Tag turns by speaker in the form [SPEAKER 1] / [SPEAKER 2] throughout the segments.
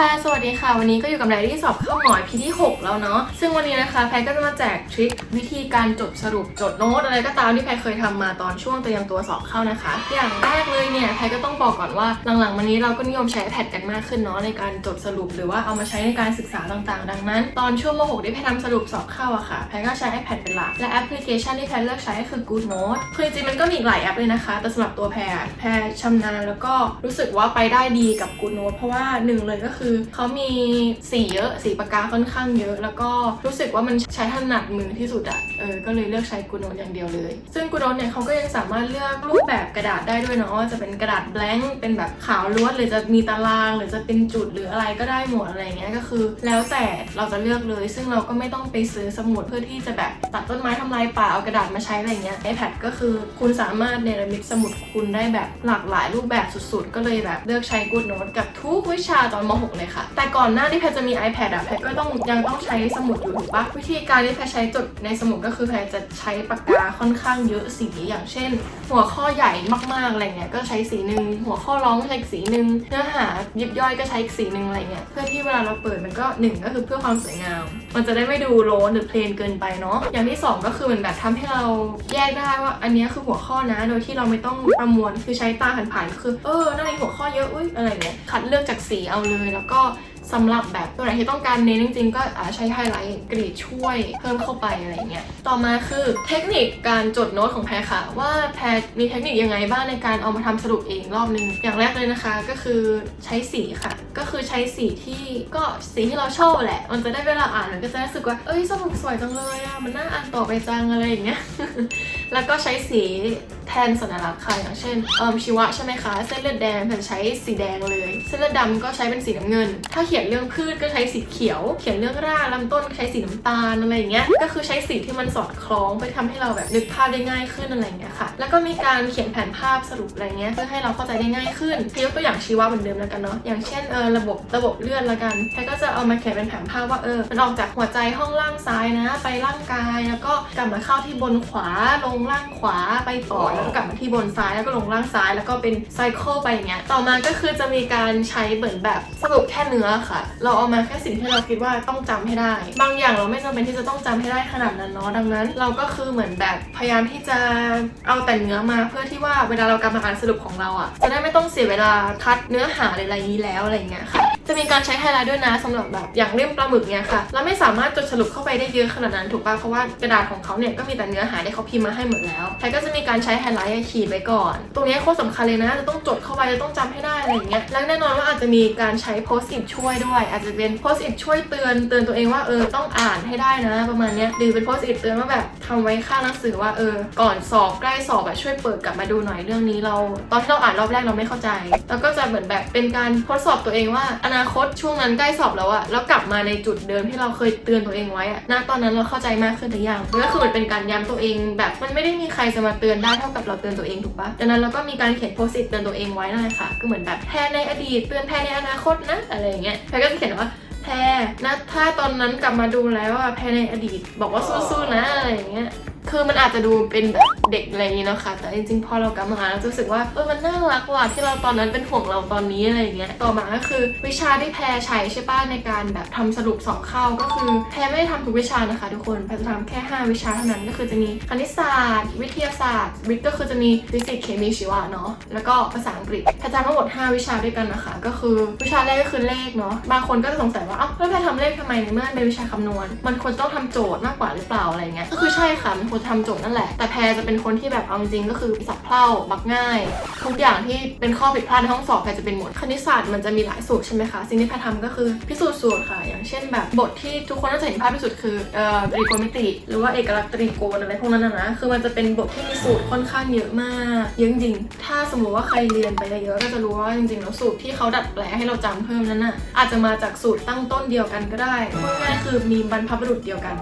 [SPEAKER 1] ค่ะ สวัสดีค่ะ วันนี้ก็อยู่กับไดรี่สอบเข้าหน่อยพีที่ 6 แล้วเนาะ ซึ่งวันนี้นะคะแพทก็จะมาแจกทริควิธีการจดสรุปจดโน้ตอะไรก็ตามที่แพทเคยทำมาตอนช่วงเตรียมตัวสอบเข้านะคะ อย่างแรกเลยเนี่ยแพทก็ต้องบอกก่อนว่าหลังๆมานี้เราก็นิยมใช้ iPad กันมากขึ้นเนาะในการจดสรุป หรือว่าเอามาใช้ในการศึกษาต่างๆ ดังนั้น ตอนช่วงม .6 ที่แพททำสรุปสอบเข้าอะค่ะแพทก็ใช้ iPad เป็นหลัก และแอปพลิเคชันที่แพทเลือกใช้ก็คือ Good Note คือจริงมันก็มีอีกหลายแอปเลยนะคะ แต่สำหรับตัวแพรอะแพรชำนาญแล้วก็รู้สึกว่าไปได้ดีกับ Good Note เพราะว่าหนึ่งเลยก็คือเขามีสีเยอะสีปากกาค่อนข้างเยอะ แล้วก็รู้สึกว่ามันใช้ถนัดมือที่สุดอะเออก็เลยเลือกใช้ Good Note อย่างเดียวเลย ซึ่ง Good Note เนี่ยเขาก็ยังสามารถเลือกรูปแบบกระดาษได้ด้วยเนาะว่าจะเป็นกระดาษแบงค์เป็นแบบขาวล้วนหรือจะมีตาราง หรือจะเป็นจุดหรืออะไรก็ได้หมดอะไรเงี้ยก็คือ แล้วแต่เราจะเลือกเลย ซึ่งเราก็ไม่ต้องไปซื้อสมุดเพื่อที่จะแบบตัดต้นไม้ทำลายป่าเอากระดาษมาใช้อะไรเงี้ย iPad ก็คือคุณสามารถเนรมิตสมุดคุณได้แบบหลากหลายรูปแบบสุดๆ ก็เลยแบบเลือกใช้ Good Note กับทุกวิชาตอนม .6 เลยค่ะ แต่ก่อนหน้าที่แพทจะมี iPad อะแพทก็ต้องยังต้องใช้สมุดอยู่ถูกปะวิธีการที่แพทใช้จดในสมุดก็คือแพทจะใช้ปากกาค่อนข้างเยอะสีอย่างเช่น หัวข้อใหญ่มากๆอะไรเงี้ยก็ใช้สีหนึ่งหัวข้อร้องก็ใช้อีกสีหนึ่งเนื้อหายิบย่อยก็ใช้อีกสีหนึ่งอะไรเงี้ยเพื่อที่เวลาเราเปิดมันก็หนึ่งก็คือเพื่อความสวยงาม มันจะได้ไม่ดูโลนหรือเพลนเกินไปเนาะอย่างที่สองก็คือเหมือนแบบทำให้เราแยกได้ว่า อันนี้คือหัวข้อนะ โดยที่เราไม่ต้องประมวลคือใช้ตาผ่านๆคือเออหนั่นเองหัวข้อเยอะอุ้ยอะไรเงี้ยคัดเลือกจากสีเอาเลยแล้วก็สำหรับแบบตัวไหนที่ต้องการเน้นจริงๆ ก็อาจใช้ไฮไลท์กรีดช่วยเพิ่มเข้าไปอะไรเงี้ย ต่อมาคือเทคนิคการจดโน้ตของแพรค่ะ ว่าแพรมีเทคนิคยังไงบ้างในการเอามาทำสรุปเองรอบนึง อย่างแรกเลยนะคะก็คือใช้สีค่ะ ก็คือใช้สีที่ก็สีที่เราชอบแหละ มันจะได้เวลาอ่านมันก็จะรู้สึกว่า เอ้ยสรุปสวยจังเลยอะมันน่าอ่านต่อไปจังอะไรอย่างเงี้ย แล้วก็ใช้สีแทนสัญลักษณ์ค่ะอย่างเช่นเอ่อชีวะใช่ไหมคะ เส้นเลือดแดงแผ่นใช้สีแดงเลย เส้นเลือดดำก็ใช้เป็นสีน้ำเงิน ถ้าเขียนเรื่องพืชก็ใช้สีเขียว เขียนเรื่องรากลำต้นก็ใช้สีน้ำตาลอะไรอย่างเงี้ย ก็คือใช้สีที่มันสอดคล้องไปทำให้เราแบบนึกภาพได้ง่ายขึ้นอะไรอย่างเงี้ยค่ะ แล้วก็มีการเขียนแผนภาพสรุปอะไรเงี้ยเพื่อให้เราเข้าใจได้ง่ายขึ้นยกตัวอย่างชีวะเหมือนเดิมแล้วกันเนาะ อย่างเช่นเออระบบระบบเลือดละกันแพทก็จะเอามาเขียนเป็นแผนภาพว่าเออมันออกจากหัวใจห้องล่างซ้ายนะ ไปร่างกายแล้วก็กลับมาเข้าที่บนขวาลงล่างขวาไปปอดแล้วก็กลับมาที่บนซ้ายแล้วก็ลงล่างซ้าย แล้วก็เป็นไซเคิลไปอย่างเงี้ยต่อมาก็คือจะมีการใช้เหมือนแบบสรุปแค่เนื้อค่ะ เราเอามาแค่สิ่งที่เราคิดว่าต้องจำให้ได้ บางอย่างเราไม่จำเป็นที่จะต้องจำให้ได้ขนาดนั้นเนาะดังนั้น เราก็คือเหมือนแบบพยายามที่จะเอาแต่เนื้อมาเพื่อที่ว่าเวลาเรากำลังอ่านสรุปของเราอะ่ะจะได้ไม่ต้องเสียเวลาคัดเนื้อหาหรืออะไรนี้แล้วอะไรเงี้ยค่ะ จะมีการใช้ไฮไลท์ด้วยนะสำหรับแบบอย่างเล่มปลาหมึกเนี่ยค่ะเราไม่สามารถจดสรุปเข้าไปได้เยอะขนาดนั้นถูกป่ะเพราะว่ากระดาษของเขาเนี่ยก็มีแต่เนื้อหาที่เขาพิมพ์มาให้หมดแล้วแพทก็จะมีการใช้ไฮไลท์ขีดไว้ก่อน ตรงนี้โคตรสำคัญเลยนะจะต้องจดเข้าไปจะต้องจำให้ได้อะไรอย่างเงี้ยแล้วแน่นอนว่าอาจจะมีการใช้โพสต์อิทช่วยด้วย อาจจะเป็นโพสต์อิทช่วยเตือนเตือนตัวเองว่าเออต้องอ่านให้ได้นะ ประมาณเนี้ยหรือเป็นโพสต์อิทเตือนว่าแบบทำไว้ข้างหนังสือว่าเออ ก่อนสอบใกล้สอบแบบช่วยเปิดกลับมาดูหน่อยเรื่องนี้เรา ตอนที่เราอ่านรอบแรกเราไม่เข้าใจ แล้วก็จะเหมือนแบบเป็นการทดสอบตัวเองว่าอนาาคตช่วงนั้นใกล้สอบแล้วอะแล้วกลับมาในจุดเดิมที่เราเคยเตือนตัวเองไว้อะณตอนนั้นเราเข้าใจมากขึ้นหรือยังก็คือเหมือนเป็นการย้ำตัวเองแบบมันไม่ได้มีใครจะมาเตือนได้เท่ากับเราเตือนตัวเองถูกปะดังนั้นเราก็มีการเขียนโพสต์เตือนตัวเองไว้นั่นแหละค่ะก็เหมือนแบบแพนในอดีตเตือนแพนในอนาคตนะอะไรอย่างเงี้ยแพนก็จะเขียนว่าแพรนะถ้าตอนนั้นกลับมาดูแล้วอะแพรในอดีต บอกว่าสู้ๆนะอะไรอย่างเงี้ย คือมันอาจจะดูเป็นแบบเด็กอะไรอย่างงี้เนาะค่ะแต่จริงๆพอเรากลับมาอ่าเราจะรู้สึกว่าเออมันน่ารักว่ะที่เราตอนนั้นเป็นห่วงเราตอนนี้อะไรอย่างเงี้ยต่อมาก็คือวิชาที่แพรใช้ใช่ป่ะในการแบบทำสรุปสอบเข้าก็คือแพรไม่ได้ทำทุกวิชานะคะ ทุกคนแพรจะทำแค่ 5 วิชาเท่านั้นก็คือจะมีคณิตศาสตร์ วิทยาศาสตร์วิทย์ก็คือจะมีฟิสิกส์เคมีชีวะเนาะแล้วก็ภาษาอังกฤษแพรจะทำทั้งหมด 5 วิชาด้วยกันนะคะ ก็คือวิชาแรกก็คือเลขเนาะบางคนก็จะสงสัยว่าเอ้าแล้วแพรทำเลขทำไมในเมื่อเป็นวิชาคำนวณ มันควรต้องทำโจทย์มากกว่าหรือเปล่าอะไรเงี้ยก็คือใช่ค่ะมันควรทำโจทย์นั่นแหละ แต่แพรจะเป็นคนที่แบบเอาจริงก็คือสับเพร่ามักง่าย ทุกอย่างที่เป็นข้อผิดพลาดในห้องสอบแพรจะเป็นหมด คณิตศาสตร์มันจะมีหลายสูตรใช่ไหมคะ สิ่งที่แพรทำก็คือพิสูจน์สูตรค่ะ อย่างเช่นแบบบทที่ทุกคนน่าจะเห็นภาพที่สุดคือเอ่อตรีโกณมิติ หรือว่าเอกลักษณ์ตรีโกณอะไรพวกนั้นนะ คือมันจะเป็นบทที่มีสูตรค่อนข้างเยอะมากเยอะจริง ถ้าสมมติว่าใครเรียนไปเยอะก็จะรู้ว่าจริงๆแล้วสูตรที่เขาดัดแปลงให้เราจำเพิ่มนั้นน่ะอาจจะมาจากสูตรตั้งต้นเดียวกันก็ได้พูดง่ายคือมีบรรพบุรุษเดียวกัน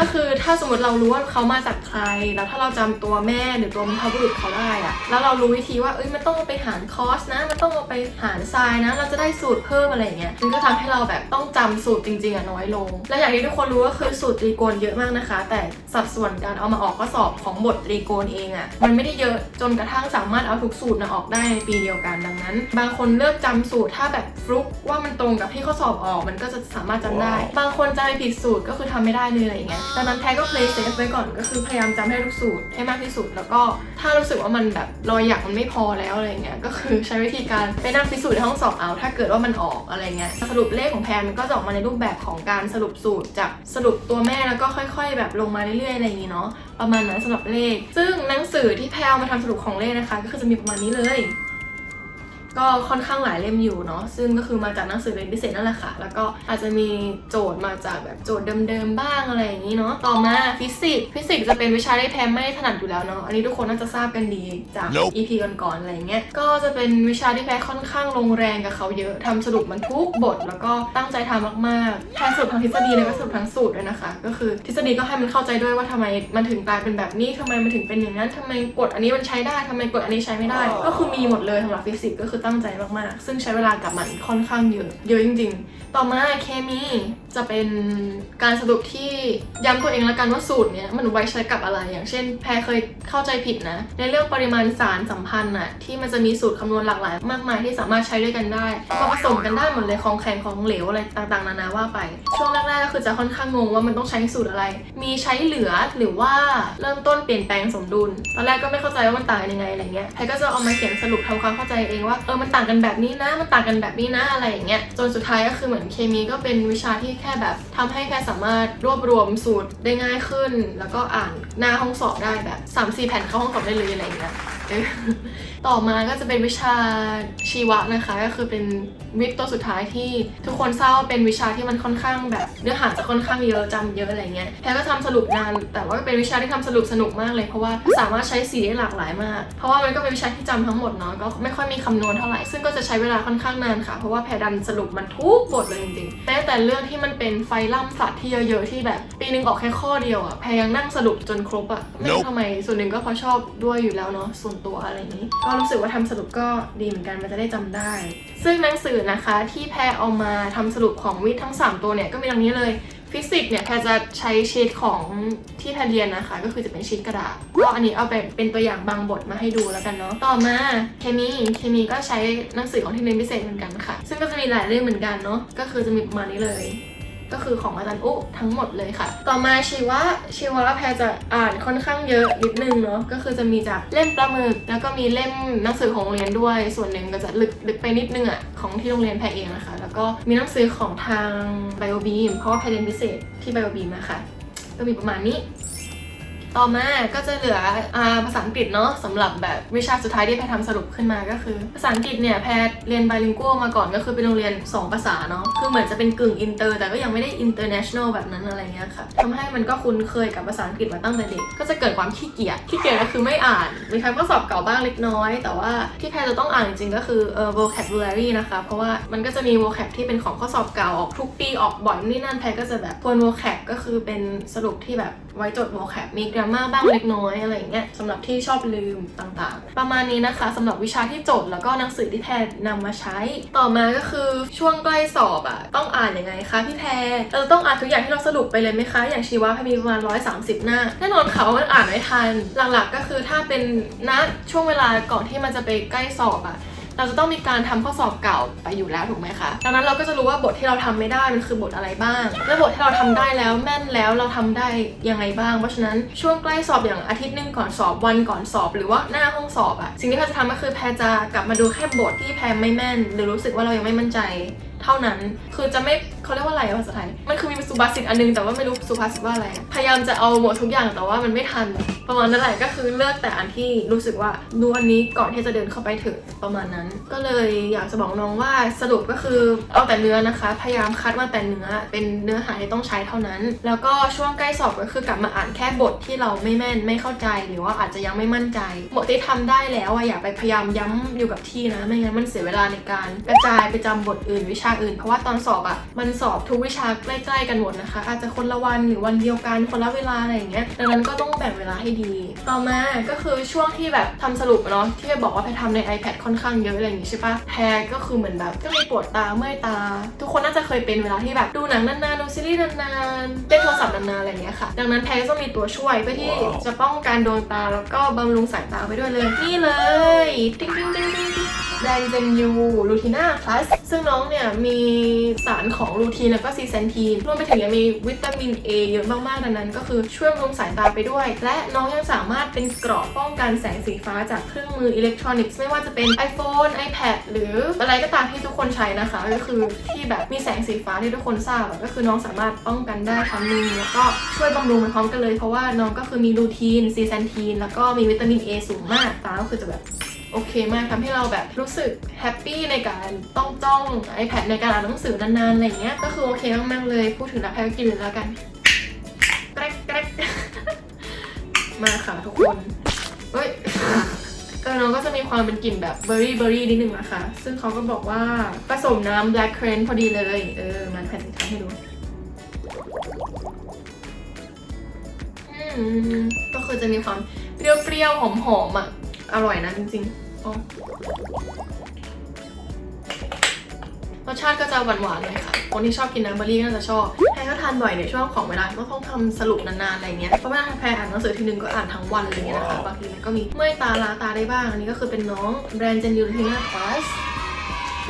[SPEAKER 1] ก็คือถ้าสมมติเรารู้ว่าเขามาจากใครใครแล้วถ้าเราจำตัวแม่หรือตัวบรรพบุรุษเขาได้อะแล้วเรารู้วิธีว่าเอ้ยมันต้องเอาไปหารคอสนะ มันต้องเอาไปหารทรายนะ เราจะได้สูตรเพิ่มอะไรอย่างเงี้ยมันก็ทำให้เราแบบต้องจำสูตรจริงๆอะน้อยลง และอย่างที่ทุกคนรู้ก็คือสูตรตรีโกณเยอะมากนะคะ แต่สัดส่วนการเอามาออกข้อสอบของบทตรีโกณเองอะมันไม่ได้เยอะจนกระทั่งสามารถเอาทุกสูตรมาออกได้ในปีเดียวกันดังนั้น บางคนเลือกจำสูตรถ้าแบบฟลุกว่ามันตรงกับที่ข้อสอบออก มันก็จะสามารถจำได้ บางคนจำไปผิดสูตรก็คือทำไม่ได้เลยอะไรอย่างเงี้ยดังนั้นแพ้ก็ play safe ไว้ก่อนก็คือพยายามจำให้ทุกสูตรให้มากที่สุด แล้วก็ถ้ารู้สึกว่ามันแบบรอยหยักมันไม่พอแล้วอะไรเงี้ยก็คือใช้วิธีการไปนั่งพิสูจน์ในห้องสอบเอา ถ้าเกิดว่ามันออกอะไรเงี้ยสรุปเลขของแพมันก็จะออกมาในรูปแบบของการสรุปสูตรจากสรุปตัวแม่แล้วก็ค่อย ๆ แบบลงมาเรื่อยๆอะไรอย่างงี้เนาะประมาณนั้นสำหรับเลข ซึ่งหนังสือที่แพรเอามาทำสรุปของเลขนะคะ ก็คือจะมีประมาณนี้เลย ก็ค่อนข้างหลายเล่มอยู่เนาะซึ่งก็คือมาจากหนังสือเรียนพิเศษนั่นแหละค่ะ แล้วก็อาจจะมีโจทย์มาจากแบบโจทย์เดิมๆบ้างอะไรอย่างนี้เนาะต่อมาฟิสิกส์ฟิสิกส์จะเป็นวิชาที่แพรไม่ถนัดอยู่แล้วเนาะอันนี้ทุกคนน่าจะทราบกันดีจาก
[SPEAKER 2] Nope
[SPEAKER 1] EP ก่อนๆอะไรเงี้ยก็จะเป็นวิชาที่แพรค่อนข้างลงแรงกับเขาเยอะทำสรุปมันทุกบท แล้วก็ตั้งใจทำมากๆแพรสรุปทั้งทฤษฎีแล้วก็สรุปทั้งสูตรด้วยนะคะ ก็คือทฤษฎีก็ให้มันเข้าใจด้วยว่าทำไมมันถึงกลายเป็นแบบนี้ทำไมมันถึงเป็นอย่างนั้นทำไมกฎอันนี้มันใช้ได้ทำไมกฎอันนี้ใช้ไม่ได้ ก็คือมีหมดเลยสำหรับฟิสิกส์ก็คือตั้งใจมากๆ ซึ่งใช้เวลากับมันค่อนข้างเยอะ เยอะจริง ๆ ต่อมาเคมีจะเป็นการสรุปที่ย้ำตัวเองล้วกันว่าสูตรเนี้ยมันไว้ใช้กับอะไรอย่างเช่น แพรเคยเข้าใจผิดนะ ในเรื่องปริมาณสารสัมพันธ์อะที่มันจะมีสูตรคำนวณหลากหลาย มากมายที่สามารถใช้ด้วยกันได้มาผสมกันได้หมดเลยของแข็งของเหลวอะไรต่างๆ นานาว่าไป ช่วงแรกๆก็คือจะค่อนข้างงงว่ามันต้องใช้สูตรอะไร มีใช้เหลือหรือว่าเริ่มต้นเปลี่ยนแปลงสมดุลตอนแรกก็ไม่เข้าใจว่ามันต่างกันยังไงอะไรเงี้ยแพรก็จะเอามาเขียนสรุปทำความเข้าใจเองว่าเออมันต่างกันแบบนี้นะมันต่างกันแบบนี้นะอะไรอย่างเงี้ยจนสุดท้ายก็คือเหมือนเคมีก็เป็นวิชาที่แค่แบบทำให้แพรสามารถรวบรวมสูตรได้ง่ายขึ้น แล้วก็อ่านหน้าห้องสอบได้แบบ3 4แผ่นเข้าห้องสอบได้เลยอะไรอย่างเงี้ย ต่อมาก็จะเป็นวิชาชีวะนะคะ ก็คือเป็นวิทย์ตัวสุดท้ายที่ทุกคนทราบว่าเป็นวิชาที่มันค่อนข้างแบบเนื้อหาจะค่อนข้างเยอะจำเยอะอะไรเงี้ยแพรก็ทำสรุปนาน แต่ว่าเป็นวิชาที่ทำสรุปสนุกมากเลย เพราะว่าสามารถใช้สีได้หลากหลายมาก เพราะว่ามันก็เป็นวิชาที่จำทั้งหมดเนาะก็ไม่ค่อยมีคำนวณเท่าไหร่ ซึ่งก็จะใช้เวลาค่อนข้างนานค่ะ เพราะว่าแพรดันสรุปมันทุกบทเลยจริงๆแม้แต่เรื่องที่มันเป็นไฟล่ำสัตว์ที่เยอะๆที่แบบ ปีนึงออกแค่ข้อเดียวอะแพรยังนั่งสรุปจนครบอะไม่รู้
[SPEAKER 2] Nope
[SPEAKER 1] ทำไมส่วนหนึ่งก็เพราะชอบด้วยอยู่แล้วเนาะส่วนตัวอะไรอย่างนี้ก็รู้สึกว่าทำสรุปก็ดีเหมือนกันมันจะได้จำได้ ซึ่งหนังสือนะคะที่แพรเอามาทำสรุปของวิทย์ทั้ง 3 ตัวเนี่ยก็มีดังนี้เลยฟิสิกส์เนี่ยแพรจะใช้ชีตของที่แพรเรียนนะคะ ก็คือจะเป็นชีตกระดาษก็อันนี้เอาไปเป็นตัวอย่างบางบทมาให้ดูแล้วกันเนาะต่อมาเคมีเคมีก็ใช้หนังสือของที่เรียนพิเศษเหมือนกันค่ะ ซึ่งก็จะมีหลายเรื่องเหมือนกันเนาะก็คือจะมีประมาณนี้เลย ก็คือของอาจารย์อุทั้งหมดเลยค่ะ ต่อมาชีวะชีวะแพรจะอ่านค่อนข้างเยอะนิดนึงเนาะก็คือจะมีจากเล่มปลาหมึกแล้วก็มีเล่มหนังสือของโรงเรียนด้วย ส่วนหนึ่งก็จะลึกลึกไปนิดนึงอะของที่โรงเรียนแพรเองนะคะ แล้วก็มีหนังสือของทางไบโอบีมเพราะว่าแพรเรียนพิเศษที่ไบโอบีมนะคะก็มีประมาณนี้ ต่อมาก็จะเหลืออาภาษาอังกฤษเนาะสำหรับแบบวิชาสุดท้ายที่แพรทำสรุปขึ้นมาก็คือ ภาษาอังกฤษเนี่ยแพรเรียนไบลิงกัวมาก่อนก็คือเป็นโรงเรียน 2 ภาษาเนาะคือเหมือนจะเป็นกึ่งอินเตอร์ แต่ก็ยังไม่ได้อินเตอร์เนชั่นแนลแบบนั้นอะไรเงี้ยค่ะทำให้มันก็คุ้นเคยกับภาษาอังกฤษมาตั้งแต่เด็กก็จะเกิดความขี้เกียจขี้เกียจก็คือไม่อ่านมีครก็สอบเก่าบ้างเล็กน้อย แต่ว่าที่แพรจะต้องอ่านจริงๆก็คือเอ่อ vocabulary นะคะ เพราะว่ามันก็จะมี vocab ที่เป็นของข้อสอบเก่าออกทุกปีออกบ่อยนี่นั่นแพรก็จะแบบทวน vocab ก็คือเป็นสรุปที่แบบไว้จด vocab มี grammar บ้างเล็กน้อยอะไรอย่างเงี้ยสำหรับที่ชอบลืมต่างๆ ประมาณนี้นะคะสำหรับวิชาที่จดแล้วก็หนังสือที่แพรนำมาใช้ ต่อมาก็คือช่วงใกล้สอบอะต้องอ่านยังไงคะพี่แพรเราจะต้องอ่านทุกอย่างที่เราสรุปไปเลยไหมคะ อย่างชีวะแพรมีประมาณ130 หน้า แน่นอนค่ะว่ามันอ่านไม่ทัน หลักๆก็คือถ้าเป็นณช่วงเวลาก่อนที่มันจะไปใกล้สอบอะ เราจะต้องมีการทำข้อสอบเก่าไปอยู่แล้วถูกไหมคะ ดังนั้นเราก็จะรู้ว่าบทที่เราทำไม่ได้มันคือบทอะไรบ้าง และบทที่เราทำได้แล้วแม่นแล้วเราทำได้ยังไงบ้าง เพราะฉะนั้นช่วงใกล้สอบอย่างอาทิตย์หนึ่งก่อนสอบวันก่อนสอบหรือว่าหน้าห้องสอบอะสิ่งที่แพรจะทำก็คือแพรจะกลับมาดูแค่บทที่แพรไม่แม่น หรือรู้สึกว่าเรายังไม่มั่นใจ เท่านั้น คือจะไม่ เขาเรียกว่าอะไรภาษาไทย มันคือมีสุภาษิตอันนึงแต่ว่าไม่รู้สุภาษิตว่าอะไร พยายามจะเอาหมดทุกอย่างแต่ว่ามันไม่ทัน ประมาณนั้นแหละก็คือเลือกแต่อันที่รู้สึกว่าดูอันนี้ก่อนที่จะเดินเข้าไปถึงประมาณนั้น ก็เลยอยากจะบอกน้องว่าสรุปก็คือเอาแต่เนื้อนะคะ พยายามคัดมาแต่เนื้อเป็นเนื้อหาที่ต้องใช้เท่านั้น แล้วก็ช่วงใกล้สอบก็คือกลับมาอ่านแค่บทที่เราไม่แม่นไม่เข้าใจหรือว่าอาจจะยังไม่มั่นใจบทที่ทำได้แล้วอะอย่าไปพยายามย้ำอยู่กับที่นะไม่งั้นมันเสียเวลาในการกระจายไปจำบทอื่นวิชาาอื่น เพราะว่าตอนสอบอะมันสอบทุกวิชาใกล้ ๆ กันหมดนะคะ อาจจะคนละวันหรือวันเดียวกันคนละเวลาอะไรอย่างเงี้ยดังนั้นก็ต้องแบ่งเวลาให้ดี ต่อมาก็คือช่วงที่แบบทำสรุปเนาะที่บอกว่าไปทำใน iPad ค่อนข้างเยอะอะไรอย่างงี้ใช่ปะแพรก็คือเหมือนแบบก็มีปวดตาเมื่อยตา ทุกคนน่าจะเคยเป็นเวลาที่แบบดูหนังนานๆดูซีรีส์นานๆเล่นโทรศัพท์นานๆอะไรอย่างเงี้ยค่ะ ดังนั้นแพรก็ต้องมีตัวช่วยเพื่อที่จะป้องกันดวงตาแล้วก็บำรุงสายตาไปด้วยเลยนี่เลย ติ๊งติ๊งติ๊งติ๊ง ติ๊งแดนเจนยูลูทีน่าพลัสซึ่งน้องเนี่ยมีสารของลูทีนแล้วก็ซีเซนทีนรวมไปถึงยังมีวิตามิน A เยอะมากๆดังนั้น ก็คือช่วยบำรุงสายตาไปด้วย และน้องยังสามารถเป็นเกราะป้องกันแสงสีฟ้าจากเครื่องมืออิเล็กทรอนิกส์ไม่ว่าจะเป็น iPhone iPad หรืออะไรก็ตามที่ทุกคนใช้นะคะ ก็คือที่แบบมีแสงสีฟ้าที่ทุกคนทราบก็คือน้องสามารถป้องกันได้ทั้งนึงแล้วก็ช่วยบำรุงไปพร้อมกันเลยเพราะว่าน้องก็คือมีลูทีนซีเซนทีนแล้วก็มีวิตามิน A สูงมากตาก็คือจะแบบ โอเคมากทำให้เราแบบรู้สึกแฮปปี้ในการต้องจ้อง iPad ในการอ่านหนังสือนานๆอะไรเงี้ยก็คือโอเคมากๆเลยพูดถึงแล้วแพรก็กินเลยแล้วกันแกรกแกรกมาค่ะทุกคนเฮ้ยเออน้องก็จะมีความเป็นกลิ่นแบบเบอร์รี่เบอร์รี่นิดนึงนะคะ ซึ่งเขาก็บอกว่าผสมน้ำ black currant พอดีเลย เออ มันแผ่นทำให้ดูอืมก็คือจะมีความเปรี้ยวๆหอมๆอะ อร่อยนะจริงๆรสชาติก็จะหวานๆเลยค่ะ คนที่ชอบกินน้ำเบอร์รี่ก็น่าจะชอบแพรก็ทานบ่อยในช่วงของเวลาก็ต้องทำสรุปนานๆอะไรเงี้ย เพราะเวลาแพรอ่านหนังสือทีนึงก็อ่านทั้งวันอะไรเงี้ยนะคะ บางทีมันก็มีเมื่อยตาลาตาได้บ้าง อันนี้ก็คือเป็นน้องแบรนด์เจนยูริน่าพลัส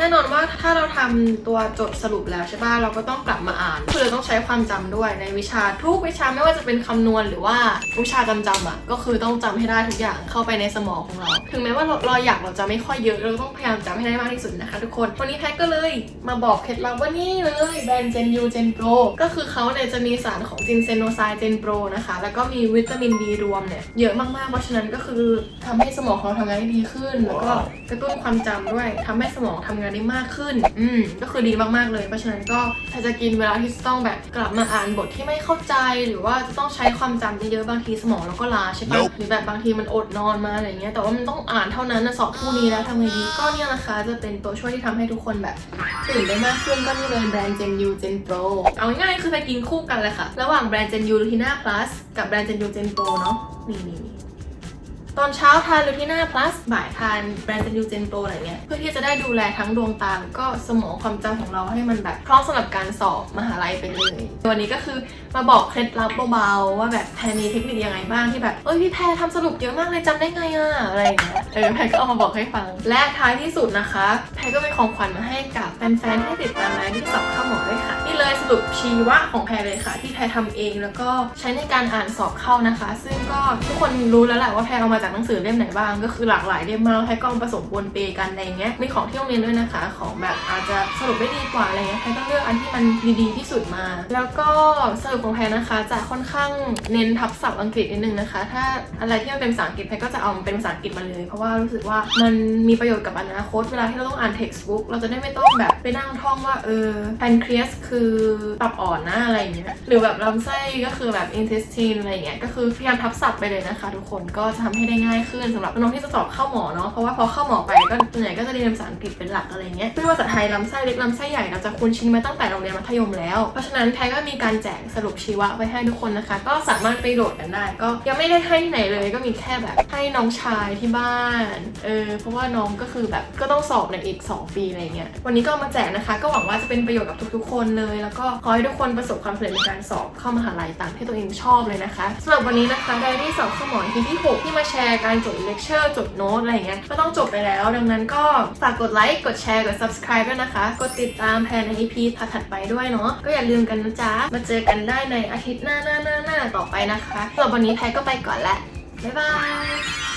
[SPEAKER 1] แน่นอนว่าถ้าเราทำตัวจดสรุปแล้วใช่ป่ะเราก็ต้องกลับมาอ่านคือเราต้องใช้ความจำด้วยในวิชาทุกวิชาไม่ว่าจะเป็นคำนวณหรือว่าวิชาจำจำอะก็คือต้องจำให้ได้ทุกอย่างเข้าไปในสมองของเรา ถึงแม้ว่าเราอยากเราจะไม่ค่อยเยอะเราต้องพยายามจำให้ได้มากที่สุดนะคะทุกคนวันนี้แพ็กก็เลยมาบอกเคล็ดลับว่านี่เลยแบรนด์เจนยูเจนโปรก็คือเขาเนี่ยจะมีสารของจินเซโนไซเจนโปรนะคะแล้วก็มีวิตามิน B รวมเนี่ยเยอะมากๆเพราะฉะนั้นก็คือทำให้สมองของเราทำงานได้ดีขึ้น แล้วก็กระตุ้นความจำด้วยทำให้สมองทำงานได้มากขึ้น อืมก็คือดีมากๆเลย เพราะฉะนั้นก็ถ้าจะกินเวลาที่จะต้องแบบกลับมาอ่านบทที่ไม่เข้าใจ หรือว่าจะต้องใช้ความจำเยอะๆบางทีสมองเราก็ล้าใช่ปะ
[SPEAKER 2] Nope
[SPEAKER 1] หรือแบบบางทีมันอดนอนมาอะไรเงี้ยแต่ว่ามันต้องอ่านเท่านั้นนะสอบคู่นี้แล้วทำไงดีก็เนี่ยนะคะจะเป็นตัวช่วยที่ทำให้ทุกคนแบบตื่นได้มากขึ้นก็นี่เลยแบรนด์ Gen U Gen Pro เอาง่ายๆคือไปกินคู่กันเลยค่ะ ระหว่างแบรนด์ Gen U Lutina Plus กับแบรนด์ Gen U Gen Pro เนาะนี่นี่นี่ ตอนเช้าทานลูทิน่า plus บ่ายทานแบรนด์เจนยูเจนโปรอะไรเงี้ยเพื่อที่จะได้ดูแลทั้งดวงตาแล้วก็สมองความจำของเราให้มันแบบพร้อมสำหรับการสอบมหาลัยไปเลยวันนี้ก็คือมาบอกเคล็ดลับเบาๆว่าแบบแพรมีเทคนิคยังไงบ้างที่แบบเอ้ยพี่แพรทำสรุปเยอะมากเลยจำได้ไงอะอะไรอย่างเงี้ยเออแพรก็เอามาบอกให้ฟัง และท้ายที่สุดนะคะ แพรก็มีของขวัญมาให้กับแฟนๆที่ติดตามรายที่สอบเข้าหมอด้วยค่ะนี่เลยสรุปชีวะของแพรเลยค่ะ ที่แพรทำเองแล้วก็ใช้ในการอ่านสอบเข้านะคะ ซึ่งก็ทุกคนรู้แล้วแหละว่าแพรเอามาจากหนังสือเล่มไหนบ้าง ก็คือหลากหลายเล่มมากแพรก็เอามาผสมปนเปกันอะไรเงี้ยมีของที่โรงเรียนด้วยนะคะ ของแบบอาจจะสรุปได้ดีกว่าอะไรเงี้ยแพรต้องเลือกอันที่มันดีๆที่สุดมา แล้วก็สรุปของแพรนะคะ จะค่อนข้างเน้นทับศัพท์อังกฤษนิดนึงนะคะ ถ้าอะไรที่มันเป็นภาษาอังกฤษแพรก็จะเอาเป็นภาษาอังกฤษมาเลย เพราะว่ารู้สึกว่ามันมีประโยชน์กับอนาคตเวลาที่เราต้องอ่าน textbook เราจะได้ไม่ต้องแบบไปนั่งท่องว่าเออ pancreas คือตับอ่อนนะอะไรอย่างเงี้ยหรือแบบลำไส้ก็คือแบบ intestine อะไรเงี้ยก็คือพยายามทับศัพท์ไปเลยนะคะ ทุกคนก็จะทำให้ได้ง่ายขึ้นสำหรับน้องที่จะสอบเข้าหมอเนาะเพราะว่าพอเข้าหมอไปก็ส่วนใหญ่ก็จะเรียนภาษาอังกฤษเป็นหลักอะไรเงี้ยไม่ว่าจะไทยลำไส้เล็กลำไส้ใหญ่เราจะคุ้นชินมาตั้งแต่โรงเรียนมัธยมแล้ว เพราะฉะนั้นแพรก็มีการแจกสรุปชีวะไว้ให้ทุกคนนะคะ ก็สามารถไปโหลดกันได้ ก็ยังไม่ได้ให้ที่ไหนเลยก็มีแค่แบบให้น้องชายที่บ้านเออเพราะว่าน้องก็คือแบบก็ต้องสอบในอีก 2 ปีอะไรเงี้ยวันนี้ก็มาแจกนะคะ ก็หวังว่าจะเป็นประโยชน์กับทุกๆ คนเลย แล้วก็ขอให้ทุกคนประสบความสำเร็จในการสอบเข้ามหาลัยตามที่ตัวเองชอบเลยนะคะสำหรับวันนี้นะคะไดอารี่สอบข้าหมอที่ที่ 6 ที่มาแชร์การจดเลคเชอร์จดโน้ตอะไรอย่างเงี้ยก็ต้องจบไปแล้ว ดังนั้นก็ฝากกดไลค์กดแชร์กด subscribe ด้วยนะคะ กดติดตามแพนใน EP ถัดไปด้วยเนาะก็อย่าลืมกันนะจ๊ะมาเจอกันได้ในอาทิตย์หน้าหน้าหน้าหน้าต่อไปนะคะสำหรับวันนี้แพนก็ไปก่อนแหละบ๊ายบาย